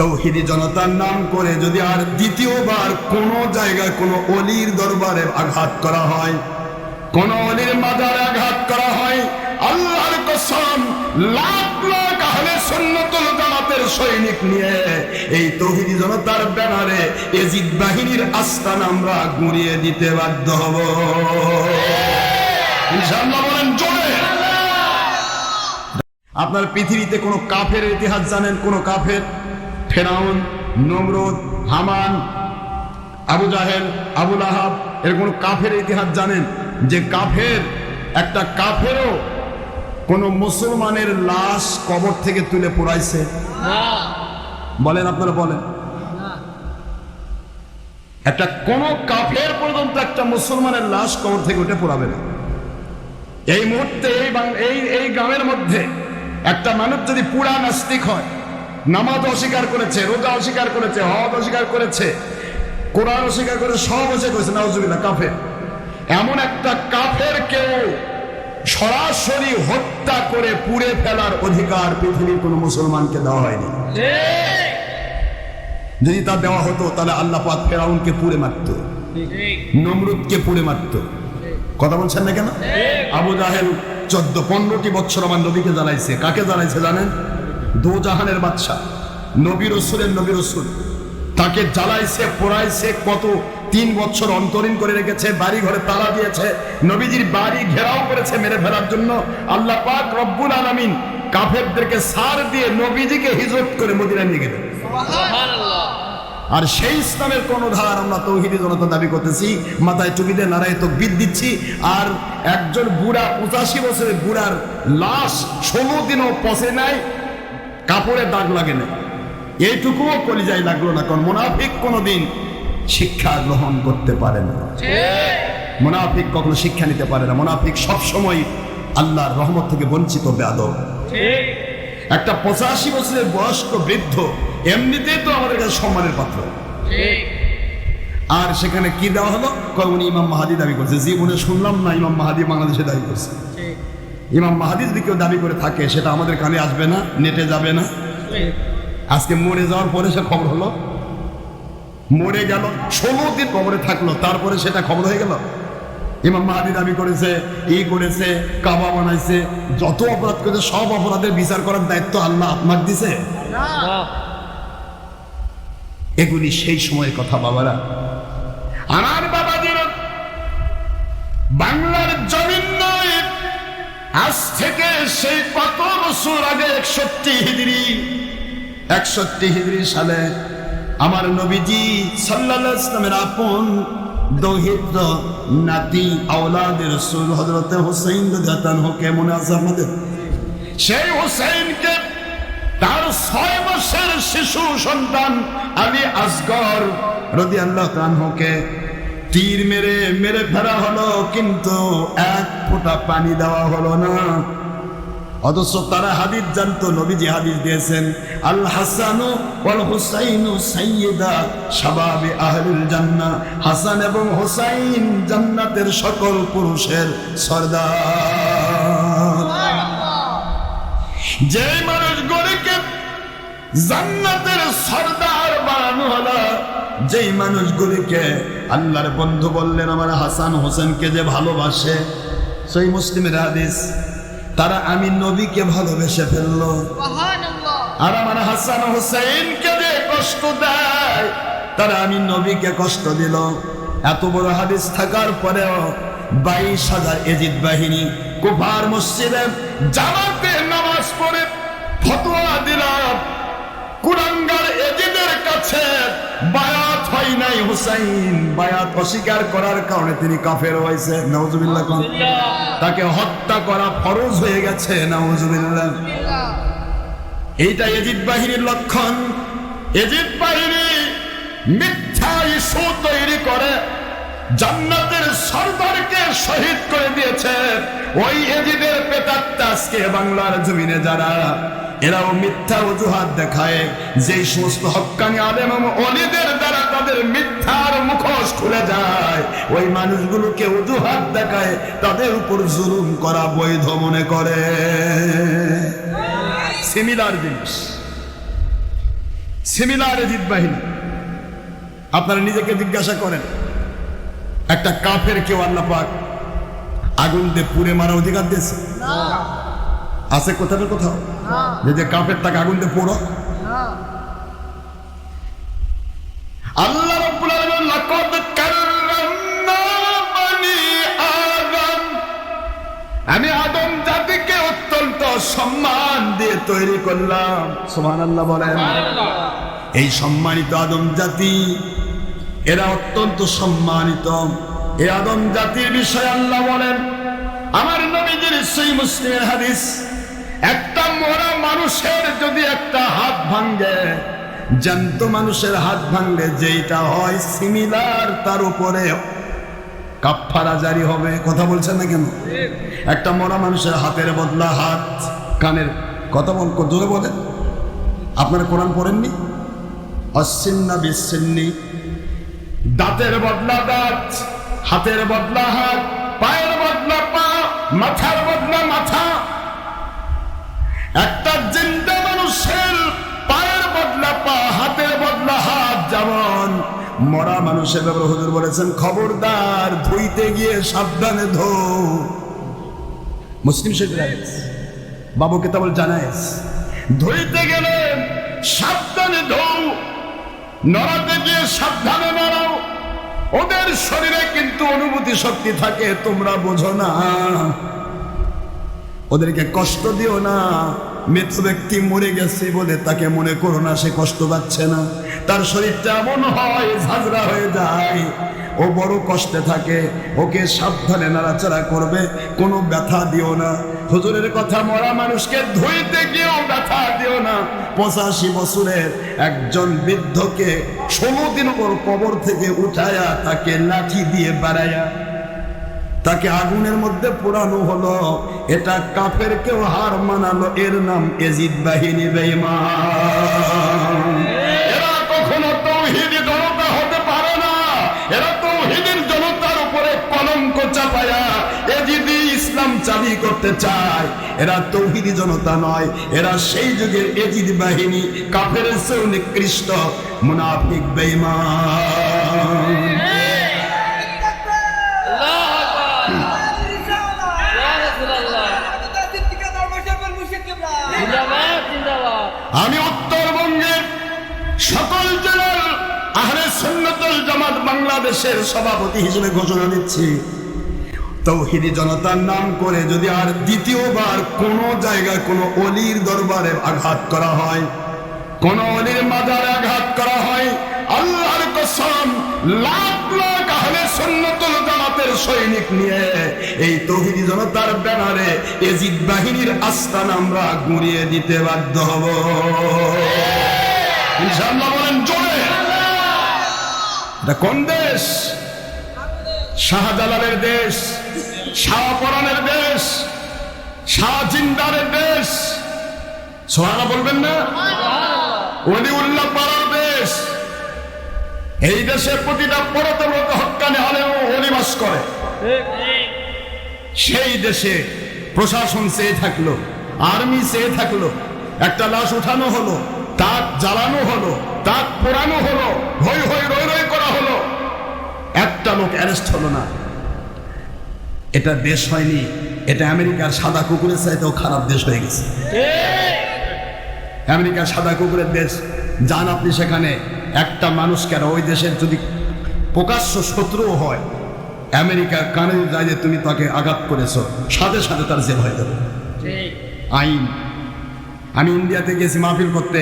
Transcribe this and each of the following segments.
তৌহিদি জনতার নাম করে যদি আর দ্বিতীয়বার কোন জায়গায় কোনো অলির দরবারে আঘাত করা হয়, কোন অলির মাজারে আঘাত করা হয়, আল্লাহর কসম লাখ লাখ আহলে সুন্নতুল জামাতের সৈনিক নিয়ে এই তৌহিদি জনতার ব্যানারে এজিদ বাহিনীর আস্থান আমরা গুঁড়িয়ে দিতে বাধ্য হব। বলেন আপনার পৃথিবীতে কোনো কাফের ইতিহাস জানেন, কোনো কাফের? ফেরাউন নমরুদ হামান আবু জাহেল আবুল আহাব এর কোনো কাফের ইতিহাস জানেন যে কাফের একটা কাফেরও কোন মুসলমানের লাশ কবর থেকে তুলে পোড়াইছে। বলেন আপনারা বলেন। একটা কোন কাফের পর্যন্ত একটা মুসলমানের লাশ কবর থেকে উঠে পোড়াবে না। এই মুহূর্তে এই এই এই গ্রামের মধ্যে একটা মানুষ যদি পুরা নাস্তিক হয় নামাজ অস্বীকার করেছে রোজা অস্বীকার করেছে হজ অস্বীকার করেছে কোরআন অস্বীকার করে সব অস্বীকার করেছে নাউজুবিল্লাহ কাফের। এমন একটা কাফের কেউ সরাসরি হত্যা করে পুড়ে ফেলার অধিকার পৃথিবীর কোনো মুসলমানকে দেওয়া হয়নি। যদি তা দেওয়া হতো তাহলে আল্লাহ পাক ফেরাউনকে পুড়ে মারত নমরুদকে পুড়ে মারত। কথা বলছেন না কেন? আবু জাহেল চোদ্দ পনেরোটি বছর আমার নবীকে জ্বালাইছে। কাকে জ্বালাইছে জানেন? দু জাহানের বাদশা নবী রসুলের নবী রসুল। তাকে জ্বালাইছে পোড়াইছে কত তিন বছর অন্তরীণ করে রেখেছে বাড়ি ঘরে তালা দিয়েছে নবীজির বাড়ি ঘেরাও করেছে মেরে ফেলার জন্য। আল্লাহ পাক রব্বুল আলামিন কাফেরদেরকে সার দিয়ে নবীজিকে হিজরত করে মদিনা নিয়ে গেলেন। আর সেই ইসলামের কোন ধার আমরা তৌহিদি জনতা দাবি করতেছি মাথায় টুপিতে নারায় তো বিদ দিচ্ছি আর একজন বুড়া পঁচাশি বছরের বুড়ার লাশ ষোলো দিনও পচে নাই কাপড়ে দাগ লাগে না। এইটুকুও কলিজায় লাগল না কারণ মোনাফিক কোনোদিন শিক্ষা গ্রহণ করতে পারে না। মোনাফিক কখনো শিক্ষা নিতে পারে না। মোনাফিক সবসময় আল্লাহর রহমত থেকে বঞ্চিত বেয়াদব একটা পঁচাশি বছরের বয়স্ক বৃদ্ধ এমনিতেই তো আমাদের কাছে সম্মানের পাত্র। আর সেখানে কি দেওয়া হলো? কয় উনি ইমাম মাহাদি দাবি করছে। জীবনে শুনলাম না ইমাম মাহাদি বাংলাদেশে দাবি করছে। ইমাম মাহাদি যদি কেউ দাবি করে থাকে সেটা আমাদের কানে আসবে না নেটে যাবে না। আজকে মরে যাওয়ার পরে সে খবর হলো। মরে গেল ষোলো দিন কবরে থাকল তারপরে সেটা খবর হয়ে গেল। ইমাম মাহাদি দাবি করেছে ই করেছে কাবা বানাইছে যত অপরাধ করেছে সব অপরাধের বিচার করার দায়িত্ব আল্লাহ আপনার দিছে। এগুলি সেই সময়ের কথা বাবারা। আমার বাবাদের বাংলার নয় আজ থেকে সেই কত বছর আগে একষট্টি হিজড়ি একষট্টি হিজড়ি সালে আমার নবীজি আলাইহি ইসলামের আপন দৌহিত্র নাতি আওলাদের রসুল হজরতে হোসেন দাতান হোকে মনে আছে আমাদের সেই হোসেনকে তার ছয় বছর শিশু সন্তান আলী আসগর রদি আল্লাহ তানহকে তীর মেরে মেরে ফেরা হলো কিন্তু এক ফোঁটা পানি দেওয়া হলো না। অথচ তারা হাদিস জানতো নবীজি হাদিস দিয়েছেন আল হাসানু ওয়াল হুসাইনু সাইয়্যিদা শাবাবে আহলুল জান্নাহ। হাসান এবং হুসাইন জান্নাতের সকল পুরুষের সর্দার। যে মানুষগুলিকে জান্নাতের সর্দার বানানো হলো। যেই মানুষগুলিকে আল্লাহর বন্ধু বললেন আমার হাসান হোসেনকে যে ভালোবাসে সেই মুসলিমের হাদিস তারা আমি নবীকে ভালোবেসে ফেলল। আর আমার হাসান হোসেনকে যে কষ্ট দেয় তারা আমি নবীকে কষ্ট দিল। এত বড় হাদিস থাকার পরেও বাইশ হাজার এজিদ বাহিনী কুফার মসজিদে জামাতে নামাজ পড়ে ফতোয়া দিলাম। কাছে বায়াত হয় নাই হুসাইন। বায়াত অস্বীকার করার কারণে তিনি কাফের হয়েছে। তাকে হত্যা করা ফরজ হয়ে গেছে। এইটা এজিদ বাহিনীর লক্ষণ। এজিদ বাহিনী মিথ্যা ইস্যু তৈরি করে জান্নাতের সর্দারকে শহীদ করে দিয়েছে। ওই এজিদের পেতাত্তা আজকে বাংলার জমিনে যারা এরাও মিথ্যা অজুহাত দেখায়। যেই সমস্ত হক্কানি আলেম অলিদের দ্বারা তাদের মিথ্যার মুখোশ খুলে যায়, ওই মানুষগুলোকে অজুহাত দেখায়, তাদের উপর জুলুম করা বৈধ মনে করে। সিমিলার জিনিস। সিমিলার এজিদ বাহিনী। আপনারা নিজেকে জিজ্ঞাসা করেন, একটা কাফের কেউ আল্লাহ পাক আগুন দিয়ে পুড়ে মারা অধিকার দিয়েছে? আছে কোথাও না কোথাও? যে যে কাফের তাকে আগুন দিয়ে পোড়ো আল্লাহ রাব্বুল আলামিন লাকাদ কাররামনা বনি আদম। আমি আদম জাতিকে অত্যন্ত সম্মান দিয়ে তৈরি করলাম। সুবহানাল্লাহ বলেন। এই সম্মানিত আদম জাতি এরা অত্যন্ত সম্মানিত। এই আদম জাতির বিষয়ে আল্লাহ বলেন আমার নবীজির সেই মুসলিমের হাদিস একটা মরা মানুষের যদি একটা হাত ভাঙ্গে জ্যান্ত মানুষের হাত ভাঙলে যেইটা হয় সিমিলার তার উপরে কাফারা জারি হবে। কথা বলছেন না কেন? একটা মরা মানুষের হাতের বদলা হাত কানের, কথা বল জোরে বলেন। আপনারা কোরআন পড়েননি? অশ্বিন্না বিচ্ছিন্নি দাঁতের বদলা দাঁত, হাতের বদলা হাত, পায়ের বদলা পা, মাথার বদলা মাথা। মরা মানুষের ব্যাপারে হুজুর বলেছেন, খবরদার, ধুইতে গিয়ে সাবধানে ধো। মুসলিম শরীফ বাবু কেতাবল জানাইস ধুইতে গেলে সাবধানে ধো, নড়াতে গিয়ে সাবধানে নড়াও। ওদের শরীরে কিন্তু অনুভূতি শক্তি থাকে, তোমরা বোঝো না। ওদেরকে কষ্ট দিও না। মৃত ব্যক্তি মরে গেছে বলে তাকে মনে করো না, সে কষ্ট পাচ্ছে না। তার শরীরটা এমন হয়, ঝাঁঝরা হয়ে যায়। ও বড় কষ্টে থাকে, ওকে সাবধানে নাড়াচাড়া করবে, কোনো ব্যথা দিও না। হুজুরের কথা, মরা মানুষকে ধুইতে গিয়েও ব্যথা দিও না। পঁচাশি বছরের একজন বৃদ্ধকে ষোলো দিন ওর কবর থেকে উঠায়া তাকে লাঠি দিয়ে বাড়াইয়া তাকে আগুনের মধ্যে পোড়ানো হলো। এটা কাফের কেউ হার মানালো, এর নাম এজিদ বাহিনী বেঈমান। এরা জনতা হতে না। এরা জনতার ইসলাম করতে চায়। এরা জনতা নয়। এরা সেই যুগের এজিদ বাহিনী চেয়েও নিকৃষ্ট মুনাফিক বেঈমান। বাংলাদেশের সভাপতি হিসেবে ঘোষণা দিচ্ছি। তৌহিদি জনতার নাম করে যদি আর দ্বিতীয়বার কোন জায়গায় কোন অলির দরবারে আঘাত করা হয়, কোন অলির মাজারে আঘাত করা হয়, আল্লাহর কসম লাখ লাখ আহলে সুন্নতুল জামাতের সৈনিক নিয়ে এই তৌহিদি জনতার ব্যানারে এজিদ বাহিনীর আস্থান আমরা গুঁড়িয়ে দিতে বাধ্য হব। ইনশাআল্লাহ বলেন কোন দেশ? শাহজালালের দেশ শাহপরানের দেশ, শাহ জিন্দারের দেশ। সোহানা বলবেন না? অলিউল্লাহ পাড়ার দেশ। এই দেশে প্রতিটা পরতব্রত হকানে হলেও অলিবাস করে। সেই দেশে প্রশাসন চেয়ে থাকল, আর্মি চেয়ে থাকল, একটা লাশ উঠানো হলো তাক জ্বালানো হলো তাক পোড়ানো হলো হই হই রই রই করা হলো। একটা লোক অ্যারেস্ট হলো না। এটা দেশ হয়নি এটা আমেরিকার সাদা কুকুরের চাইতেও খারাপ দেশ হয়ে গেছে। আমেরিকার সাদা কুকুরের দেশ যান আপনি সেখানে একটা মানুষকে আর ওই দেশের যদি প্রকাশ্য শত্রুও হয় আমেরিকার কানে যায় যে তুমি তাকে আঘাত করেছ সাথে সাথে তার জেল হয়ে যাবে। আইন আমি ইন্ডিয়াতে গেছি মাহফিল করতে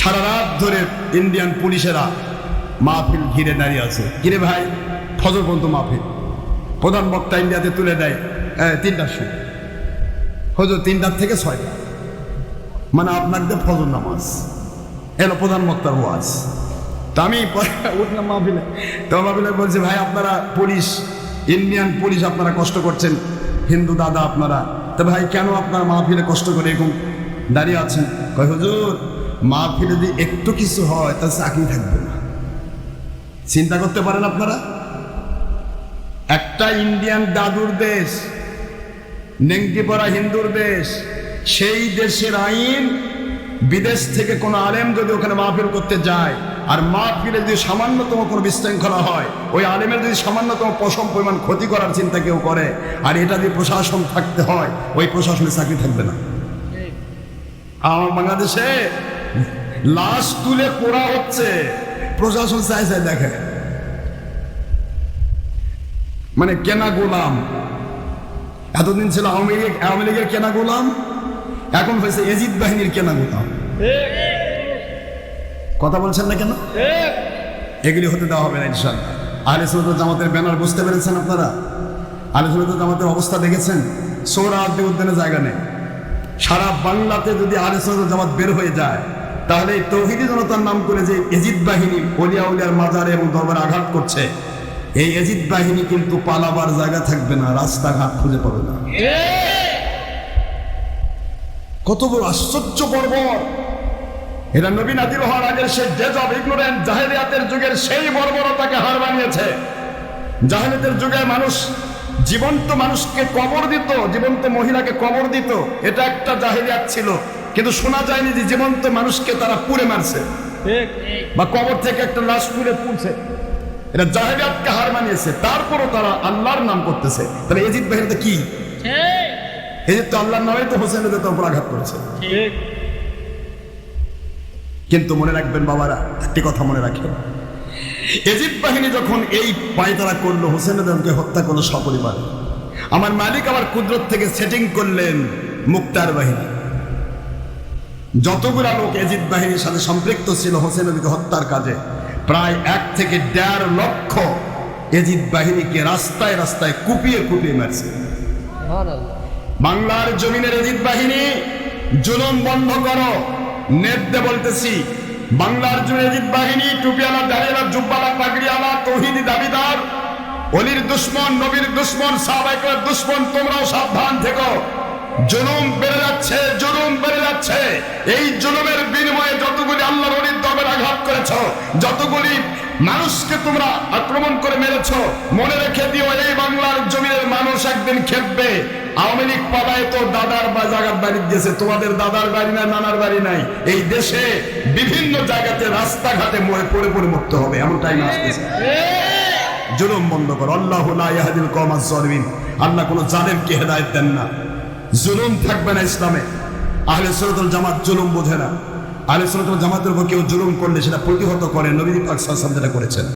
সারা রাত ধরে ইন্ডিয়ান পুলিশেরা মাহফিল ঘিরে দাঁড়িয়ে আছে। কিরে ভাই? ফজর পর্যন্ত মাহফিল। প্রধান বক্তা ইন্ডিয়াতে তুলে দেয় তিনটার সময়। হজর তিনটার থেকে ছয়টা। মানে আপনার দিয়ে ফজর নামাজ। এলো প্রধান বক্তার ওয়াজ। তা আমি উঠলাম মাহফিলে। তো মাহফিলে বলছি, ভাই, আপনারা পুলিশ, ইন্ডিয়ান পুলিশ আপনারা কষ্ট করছেন। হিন্দু দাদা আপনারা। তো ভাই, কেন আপনারা মাহফিলে কষ্ট করে এরকম দাঁড়িয়ে আছেন। কয়, হুজুর, মাহফিলে যদি একটু কিছু হয়, তাহলে চাকরি থাকবে না। চিন্তা করতে পারেন আপনারা? একটা ইন্ডিয়ান দাদুর দেশ নেংটি পড়া হিন্দুর দেশ, সেই দেশের আইন বিদেশ থেকে কোনো আলেম যদি ওখানে মাহফিল করতে যায়, আর মাহফিলে যদি সামান্যতম কোনো বিশৃঙ্খলা হয়, ওই আলেমের যদি সামান্যতম পশম পরিমাণ ক্ষতি করার চিন্তা কেউ করে, আর এটা যদি প্রশাসন থাকতে হয়, ওই প্রশাসনের চাকরি থাকবে না। আমার বাংলাদেশে লাশ তুলে পোড়া হচ্ছে। প্রশাসন চাই চাই দেখে। মানে কেনা গোলাম। এতদিন ছিল আওয়ামী লীগ আওয়ামী লীগের কেনা গোলাম এখন হয়েছে এজিদ বাহিনীর কেনা গোলাম। কথা বলছেন না কেন? এগুলি হতে দেওয়া হবে না ইনশাল্লাহ আহলে সুন্নাত জামাতের ব্যানার বুঝতে পেরেছেন আপনারা? আহলে সুন্নাত জামাতের অবস্থা দেখেছেন? সৌরা আব্দি উদ্যানে জায়গা নেই। সারা বাংলাতে যদি সুন্নাত জামাত বের হয়ে যায়, তাহলে তৌহিদি জনতার নাম করে যে এজিদ বাহিনী অলিয়া উলিয়ার মাজারে এবং দরবারে আঘাত করছে, এই এজিদ বাহিনী কিন্তু পালাবার জায়গা থাকবে না, রাস্তাঘাট খুঁজে পাবে না। কত বড় আশ্চর্য বর্বর। এরা নবী নাদির হওয়ার আগে সে জেজব ইগনোরেন্ট জাহেলিয়াতের যুগের সেই বর্বরতাকে হার বানিয়েছে জাহেলিয়াতের যুগে মানুষ জীবন্ত মানুষকে কবর দিত জীবন্ত মহিলাকে কবর দিত এটা একটা জাহেলিয়াত ছিল। কিন্তু শোনা যায়নি যে জীবন্ত মানুষকে তারা পুড়ে মারছে। বা কবর থেকে একটা লাশ পুড়ে পুড়ছে এটা জাহেলিয়াতকে হার মানিয়েছে। তারপরও তারা আল্লাহর নাম করতেছে। তাহলে এজিদ বাহিনীতে কি? এজিদ তো আল্লাহর নামে তো হোসেনের উপর আঘাত করেছে। কিন্তু মনে রাখবেন বাবারা একটি কথা মনে রাখেন। এজিদ বাহিনী যখন এই পায়তারা করল হোসেন আদমকে হত্যা করল সপরিবার। আমার মালিক আমার কুদরত থেকে সেটিং করলেন মুক্তার বাহিনী। যতগুলা লোক এজিদ বাহিনীর সাথে সম্পৃক্ত ছিল হোসেন আলীকে হত্যার কাজে প্রায় এক থেকে দেড় লক্ষ এজিদ বাহিনীকে রাস্তায় রাস্তায় কুপিয়ে কুপিয়ে মারছে। বাংলার জমিনের এজিদ বাহিনী জুলুম বন্ধ করো নেদ্দে বলতেছি বাংলার এজিদ বাহিনী, টুপিয়ালা, দাঁড়িয়ালা, জুব্বালা, পাগড়িয়ালা, তৌহিদি দাবিদার, অলির দুশ্মন, নবীর দুশ্মন সাহবাইকের দুশ্মন, তোমরাও সাবধান থেকো। জুলুম বেড়ে যাচ্ছে, জুলুম বেড়ে যাচ্ছে। এই জুলুমের বিনিময়ে যতগুলি আল্লাহ নবীর দমের আঘাত করেছ, যতগুলি মানুষকে তোমরা আক্রমণ করে মেরেছ, মনে রেখে দিও এই বাংলার জমিনের মানুষ একদিন খেলবে আওয়ামী লীগ পালায় তো দাদার বা জায়গার বাড়ি দিয়েছে, তোমাদের দাদার বাড়ি নাই, নানার বাড়ি নাই। এই দেশে বিভিন্ন জায়গাতে রাস্তাঘাটে মরে পড়ে পড়ে মরতে হবে এমন টাইম আসতেছে। জুলুম বন্ধ করো, আল্লাহ জালিমিন আল্লাহ কোনো জালেমকে হেদায়েত দেন না। জুলুম থাকবে না ইসলামে। আহলে সরতুল জামাত জুলুম বোঝে না। আহলে সরতুল জামাতের উপর কেউ জুলুম করলে সেটা প্রতিহত করে নবী পাক সাহসাম যেটা করেছেন।